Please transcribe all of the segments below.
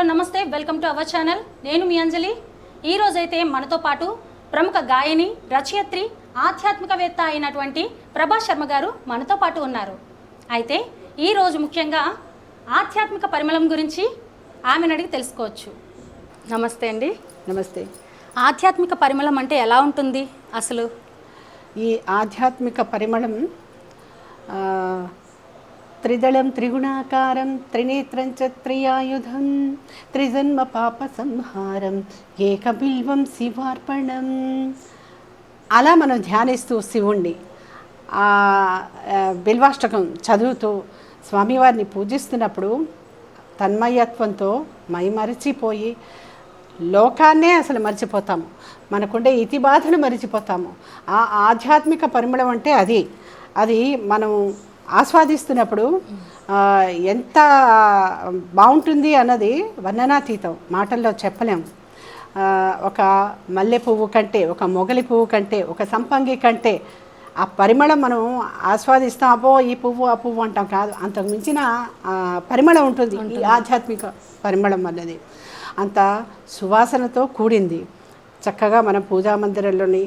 Hello నమస్తే welcome to our channel. నేను మీ అంజలి. ఈ రోజైతే మనతో పాటు ప్రముఖ గాయని రచయిత్రి ఆధ్యాత్మికవేత్త అయినటువంటి ప్రభా శర్మ గారు మనతో పాటు ఉన్నారు. అయితే ఈ రోజు ముఖ్యంగా ఆధ్యాత్మిక పరిమళం గురించి ఆమెను అడిగి తెలుసుకోవచ్చు. నమస్తే అండి. నమస్తే. ఆధ్యాత్మిక పరిమళం అంటే ఎలా ఉంటుంది అసలు? ఈ ఆధ్యాత్మిక పరిమళం త్రిదళం త్రిగుణాకారం త్రినేత్రం చ త్రియాయుధం త్రిజన్మ పాప సంహారం ఏకబిల్వం శివార్పణం. అలా మనం ధ్యానిస్తూ శివుణ్ణి ఆ బిల్వాష్టకం చదువుతూ స్వామివారిని పూజిస్తున్నప్పుడు తన్మయత్వంతో మైమరిచిపోయి లోకాన్నే అసలు మర్చిపోతాము. మనకుండే ఇతి బాధలు మరిచిపోతాము. ఆ ఆధ్యాత్మిక పరిమళం అంటే అది. అది మనం ఆస్వాదిస్తున్నప్పుడు ఎంత బాగుంటుంది అన్నది వర్ణనాతీతం మాటల్లో చెప్పలేము ఒక మల్లె పువ్వు కంటే ఒక మొగలి పువ్వు కంటే ఒక సంపంగి కంటే ఆ పరిమళం మనం ఆస్వాదిస్తాం అబ్బో ఈ పువ్వు ఆ పువ్వు అంటాం కాదు. అంతకు మించిన పరిమళం ఉంటుంది. ఈ ఆధ్యాత్మిక పరిమళం అన్నది. అంత సువాసనతో కూడింది. చక్కగా మనం పూజా మందిరంలోని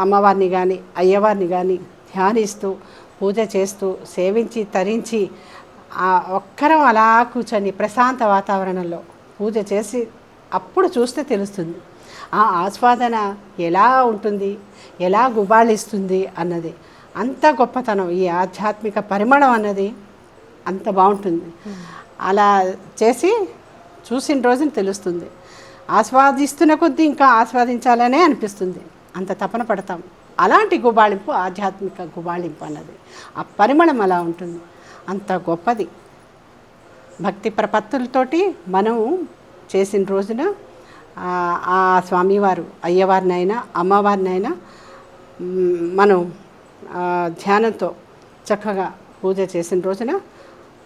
అమ్మవారిని కానీ అయ్యవారిని కానీ ధ్యానిస్తూ పూజ చేస్తూ సేవించి తరించి ఒక్కరం అలా కూర్చొని ప్రశాంత వాతావరణంలో పూజ చేసి అప్పుడు చూస్తే తెలుస్తుంది. ఆ ఆస్వాదన ఎలా ఉంటుంది ఎలా గుబాళిస్తుంది అన్నది. అంత గొప్పతనం ఈ ఆధ్యాత్మిక పరిమళం అన్నది అంత బాగుంటుంది. అలా చేసి చూసిన రోజున తెలుస్తుంది. ఆస్వాదిస్తున్న కొద్దీ ఇంకా ఆస్వాదించాలనే అనిపిస్తుంది. అంత తపన పడతాం. అలాంటి గుబాళింపు ఆధ్యాత్మిక గుబాళింపు అన్నది. ఆ పరిమళం అలా ఉంటుంది. అంత గొప్పది. భక్తి ప్రపత్తులతోటి మనం చేసిన రోజున ఆ, స్వామివారు అయ్యవారినైనా అమ్మవారినైనా మనం ధ్యానంతో చక్కగా పూజ చేసిన రోజున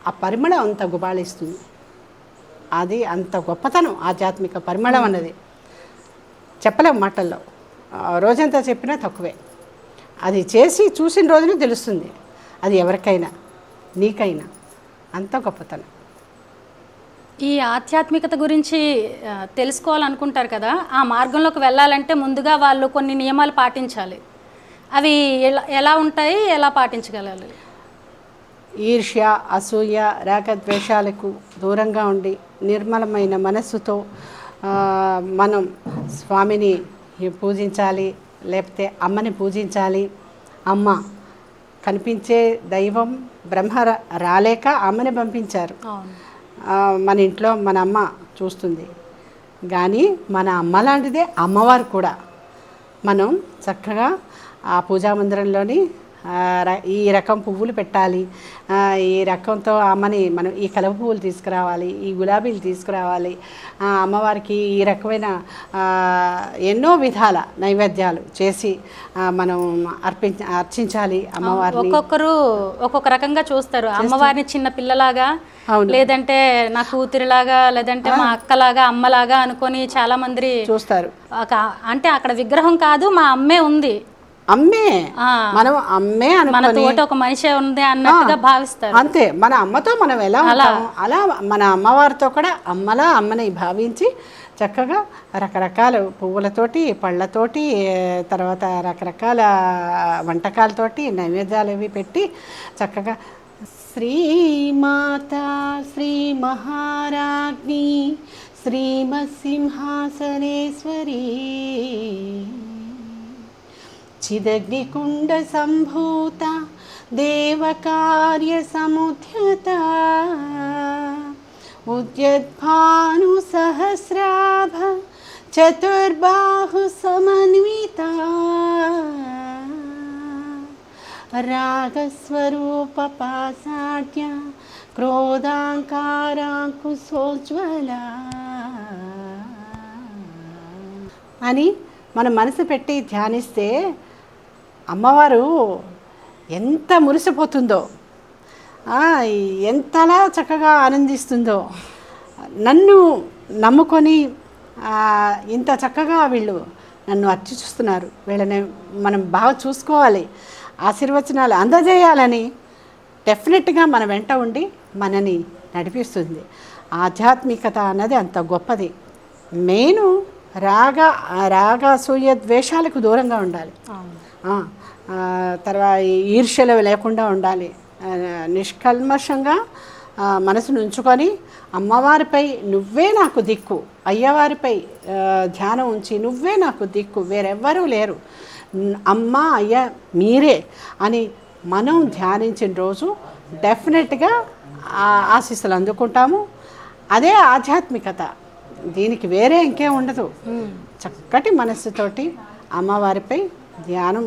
ఆ పరిమళం అంత గుబాళిస్తుంది. అది అంత గొప్పతనం ఆధ్యాత్మిక పరిమళం అన్నది. చెప్పలేము మాటల్లో. రోజంతా చెప్పినా తక్కువే. అది చేసి చూసిన రోజున తెలుస్తుంది. అది ఎవరికైనా నీకైనా. అంత గొప్పతనం. ఈ ఆధ్యాత్మికత గురించి తెలుసుకోవాలనుకుంటారు కదా ఆ మార్గంలోకి వెళ్ళాలంటే ముందుగా వాళ్ళు కొన్ని నియమాలు పాటించాలి. అవి ఎలా ఎలా ఉంటాయి ఎలా పాటించగలాలి ఈర్ష్య అసూయ రాగద్వేషాలకు దూరంగా ఉండి నిర్మలమైన మనస్సుతో మనం స్వామిని పూజించాలి లేకపోతే అమ్మని పూజించాలి. అమ్మ కనిపించే దైవం బ్రహ్మ రాలేక అమ్మని పంపించారు. మన ఇంట్లో మన అమ్మ చూస్తుంది. కానీ మన అమ్మ లాంటిదే అమ్మవారు కూడా. మనం చక్కగా ఆ పూజా మందిరంలోని ఈ రకం పువ్వులు పెట్టాలి. ఈ రకంతో అమ్మని మనం ఈ కలవ పువ్వులు తీసుకురావాలి ఈ గులాబీలు తీసుకురావాలి. ఆ, అమ్మవారికి ఈ రకమైన ఎన్నో విధాల నైవేద్యాలు చేసి మనం అర్పించ అర్చించాలి అమ్మవారిని. ఒక్కొక్కరు ఒక్కొక్క రకంగా చూస్తారు. అమ్మవారిని చిన్న పిల్లలాగా. లేదంటే నా కూతురిలాగా లేదంటే మా అక్కలాగా అమ్మలాగా అనుకొని చాలా మంది చూస్తారు అంటే అక్కడ విగ్రహం కాదు మా అమ్మే ఉంది. అమ్మే. మనం అమ్మే మన తోట ఒక మనిషి ఉంది అన్నట్టుగా భావిస్తారు. అంతే. మన అమ్మతో మనం ఎలా ఉంటాము అలా మన అమ్మవారితో కూడా అమ్మలా అమ్మని భావించి చక్కగా రకరకాల పువ్వులతోటి పళ్ళతోటి తర్వాత రకరకాల వంటకాలతోటి నైవేద్యాలు అవి పెట్టి చక్కగా శ్రీమాత శ్రీ మహారాజ్ఞి శ్రీమసింహాసనేశ్వరీ చిదగ్నికుండ సంభూత దేవకార్య సముద్యత. ఉద్యద్భాను సహస్రాభ చతుర్బాహు సమన్విత. రాగస్వరూప పాసాఢ్య క్రోధాంకారాంకుశోజ్వల అని మన మనసు పెట్టి ధ్యానిస్తే అమ్మవారు ఎంత మురిసిపోతుందో ఎంతలా చక్కగా ఆనందిస్తుందో. నన్ను నమ్ముకొని ఇంత చక్కగా వీళ్ళు నన్ను అర్చిస్తున్నారు వీళ్ళని మనం బాగా చూసుకోవాలి ఆశీర్వచనాలు అందజేయాలని డెఫినెట్గా మన వెంట ఉండి మనని నడిపిస్తుంది. ఆధ్యాత్మికత అన్నది అంత గొప్పది. మెయిన్ రాగ రాగసూయ ద్వేషాలకు దూరంగా ఉండాలి. తర్వాత ఈర్ష్యలు లేకుండా ఉండాలి. నిష్కల్మషంగా మనసును ఉంచుకొని అమ్మవారిపై నువ్వే నాకు దిక్కు అయ్యవారిపై ధ్యానం ఉంచి నువ్వే నాకు దిక్కు వేరెవ్వరూ లేరు. అమ్మ అయ్య మీరే అని మనం ధ్యానించిన రోజు డెఫినెట్గా ఆశీస్సులు అందుకుంటాము. అదే ఆధ్యాత్మికత. దీనికి వేరే ఇంకేం ఉండదు. చక్కటి మనస్సుతోటి అమ్మవారిపై ధ్యానం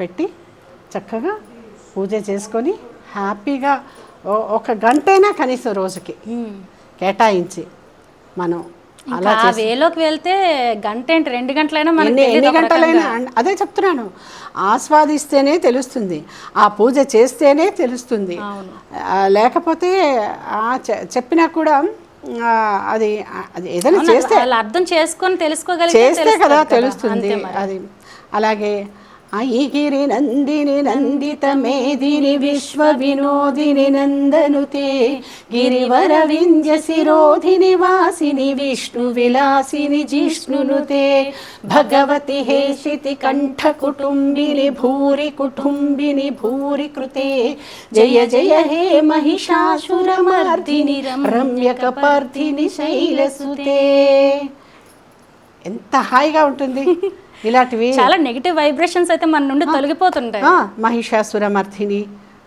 పెట్టి చక్కగా పూజ చేసుకొని హ్యాపీగా ఒక గంటైనా కనీసం రోజుకి. కేటాయించి మనం ఆ వేలోకి వెళ్తే గంట ఏంటి రెండు గంటలైనా మనకి ఎన్ని గంటలైనా అదే చెప్తున్నాను. ఆస్వాదిస్తేనే తెలుస్తుంది. ఆ పూజ చేస్తేనే తెలుస్తుంది. లేకపోతే చెప్పినా కూడా అది అది ఏదైనా చేస్తే అర్థం చేసుకొని తెలుసుకోగలిగితే చేస్తే తెలుస్తుంది కదా. తెలుస్తుంది. అది అలాగే ఐగిరి నందిని నందిత మేదిని విశ్వ వినోదిని నందనుతే గిరివర వింధ్య శిరోధిని వాసిని విష్ణు విలాసిని జిష్ణునుతే భగవతి హేషితి కంఠ కుటుంబిని భూరి కుటుంబిని భూరి కృతే జయ జయ హే మహిషాసురమర్దిని రమ్యకపర్ధిని శైలసుతే. ఎంత హాయిగా ఉంటుంది. ఇలాంటివి చాలా నెగిటివ్ వైబ్రేషన్స్ అయితే మన నుండి తొలగిపోతుంటాయి.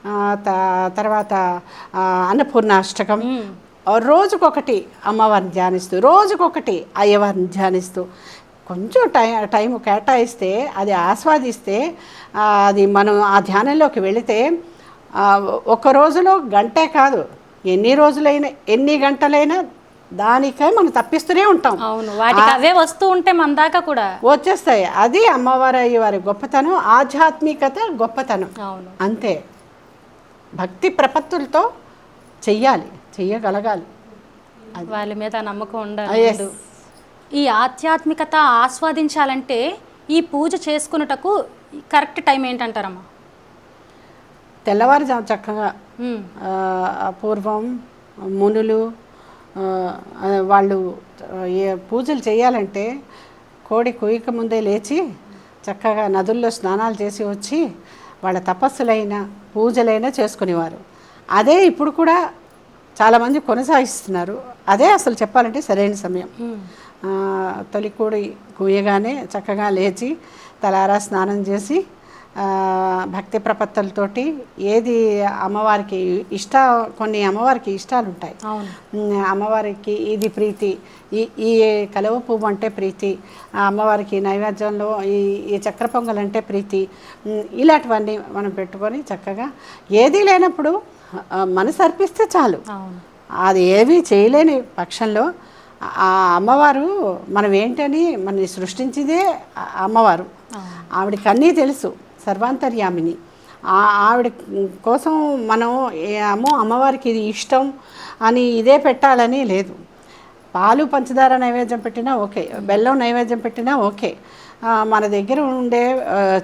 ఆ, త- తర్వాత అన్నపూర్ణాష్టకం. రోజుకొకటి అమ్మవారిని ధ్యానిస్తూ రోజుకొకటి అయ్యవారిని ధ్యానిస్తూ కొంచెం టై టైం కేటాయిస్తే అది ఆస్వాదిస్తే అది మనం ఆ ధ్యానంలోకి వెళితే ఒక రోజులో గంటే కాదు ఎన్ని రోజులైనా ఎన్ని గంటలైనా దానికై మనం తప్పిస్తూనే ఉంటాం. అవును వాటికి అవే వస్తూ ఉంటే మన దాకా కూడా. వచ్చేస్తాయి. అది అమ్మవారి అయ్యవారి గొప్పతనం ఆధ్యాత్మికత గొప్పతనం. అవును. అంతే. భక్తి ప్రపత్తులతో చెయ్యాలి చెయ్యగలగాలి. వాళ్ళ మీద నమ్మకం Ah, ఉండాలి. ముందు. ఈ ఆధ్యాత్మికత ఆస్వాదించాలంటే ఈ పూజ చేసుకున్నటకు కరెక్ట్ టైం ఏంటంటారమ్మా? తెల్లవారుజాము చక్కగా పూర్వం మునులు వాళ్ళు ఏ పూజలు చేయాలంటే కోడి కుయ్యక ముందే లేచి చక్కగా నదుల్లో స్నానాలు చేసి వచ్చి వాళ్ళ తపస్సులైన పూజలైనా చేసుకునేవారు. అదే ఇప్పుడు కూడా చాలామంది కొనసాగిస్తున్నారు. అదే అసలు చెప్పాలంటే సరైన సమయం. ఉమ్, ఆ, తొలి కోడి కూయగానే చక్కగా లేచి తలారా స్నానం చేసి భక్తి ప్రపత్తులతోటి ఏది అమ్మవారికి ఇష్ట కొన్ని అమ్మవారికి ఇష్టాలు ఉంటాయి అమ్మవారికి ఇది ప్రీతి ఈ ఈ కలవ పువ్వు అంటే ప్రీతి ఆ అమ్మవారికి నైవేద్యంలో ఈ ఈ చక్ర పొంగల్ అంటే ప్రీతి ఇలాంటివన్నీ మనం పెట్టుకొని చక్కగా ఏదీ లేనప్పుడు మనసు అర్పిస్తే చాలు. అది ఏమీ చేయలేని పక్షంలో ఆ అమ్మవారు మనం ఏంటని మనని సృష్టించిందే అమ్మవారు. ఆవిడకి అన్నీ తెలుసు. సర్వాంతర్యామిని. ఆవిడ కోసం మనం ఏ అమ్మో అమ్మవారికి ఇది ఇష్టం అని ఇదే పెట్టాలని లేదు. పాలు పంచదార నైవేద్యం పెట్టినా ఓకే. బెల్లం నైవేద్యం పెట్టినా ఓకే. మన దగ్గర ఉండే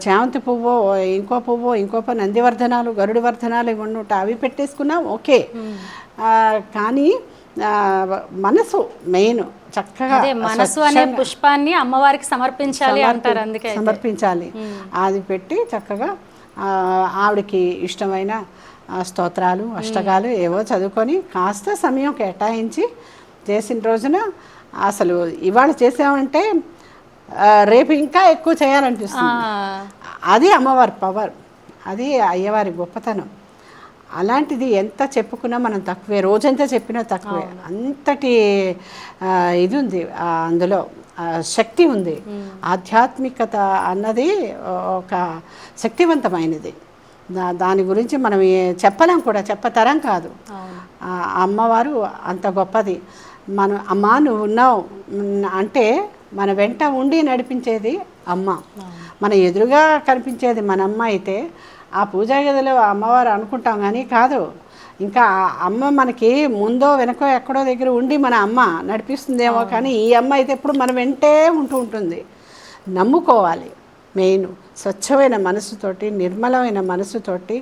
చామంతి పువ్వు ఇంకో పువ్వు ఇంకో నందివర్ధనాలు గరుడి వర్ధనాలు ఇవి ఉంటే అవి పెట్టేసుకున్నా ఓకే. కానీ మనసు మెయిన్ చక్కగా మనసు అనే పుష్పాన్ని అమ్మవారికి సమర్పించాలి అంటారు అందుకే. సమర్పించాలి. అది పెట్టి చక్కగా ఆవిడకి ఇష్టమైన స్తోత్రాలు అష్టకాలు ఏవో చదువుకొని కాస్త సమయం కేటాయించి చేసిన రోజున అసలు ఇవాళ చేసామంటే రేపు ఇంకా ఎక్కువ చేయాలనిపిస్తుంది. అది అమ్మవారి పవర్. అది అయ్యవారి గొప్పతనం. అలాంటిది ఎంత చెప్పుకున్నా మనం తక్కువే రోజంతా చెప్పినా తక్కువే. అంతటి ఇది ఉంది అందులో శక్తి ఉంది. ఆధ్యాత్మికత అన్నది ఒక శక్తివంతమైనది. దాని గురించి మనం చెప్పలేం కూడా చెప్పతరం కాదు. అమ్మవారు అంత గొప్పది. మన అమ్మ నువ్వు ఉన్నావు అంటే మన వెంట ఉండి నడిపించేది అమ్మ. మన ఎదురుగా కనిపించేది మన అమ్మ అయితే ఆ పూజా గదిలో అమ్మవారు అనుకుంటాం కానీ కాదు. ఇంకా అమ్మ మనకి ముందో వెనకో ఎక్కడో దగ్గర ఉండి మన అమ్మ నడిపిస్తుందేమో కానీ ఈ అమ్మ అయితే ఎప్పుడు మన వెంటే ఉంటూ ఉంటుంది. నమ్ముకోవాలి మెయిన్ స్వచ్ఛమైన మనసుతోటి నిర్మలమైన మనసుతోటి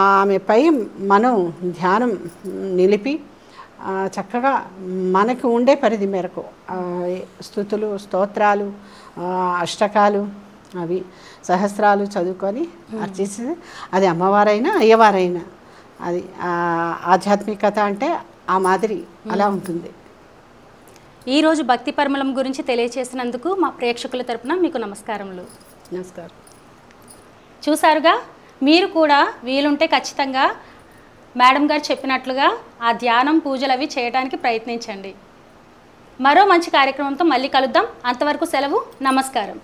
ఆమెపై మనం ధ్యానం నిలిపి చక్కగా మనకు ఉండే పరిధి మేరకు స్థుతులు స్తోత్రాలు అష్టకాలు అవి సహస్రాలు చదువుకొని అర్చిస్తే అది అమ్మవారైనా అయ్యవారైనా. అది ఆధ్యాత్మికత అంటే ఆ మాదిరి అలా ఉంటుంది. ఈరోజు భక్తి పరిమళం గురించి తెలియచేసినందుకు మా ప్రేక్షకుల తరపున మీకు నమస్కారములు. నమస్కారం. చూసారుగా మీరు కూడా వీలుంటే ఖచ్చితంగా మేడం గారు చెప్పినట్లుగా ఆ ధ్యానం పూజలు అవి చేయడానికి ప్రయత్నించండి. మరో మంచి కార్యక్రమంతో మళ్ళీ కలుద్దాం. అంతవరకు సెలవు నమస్కారం.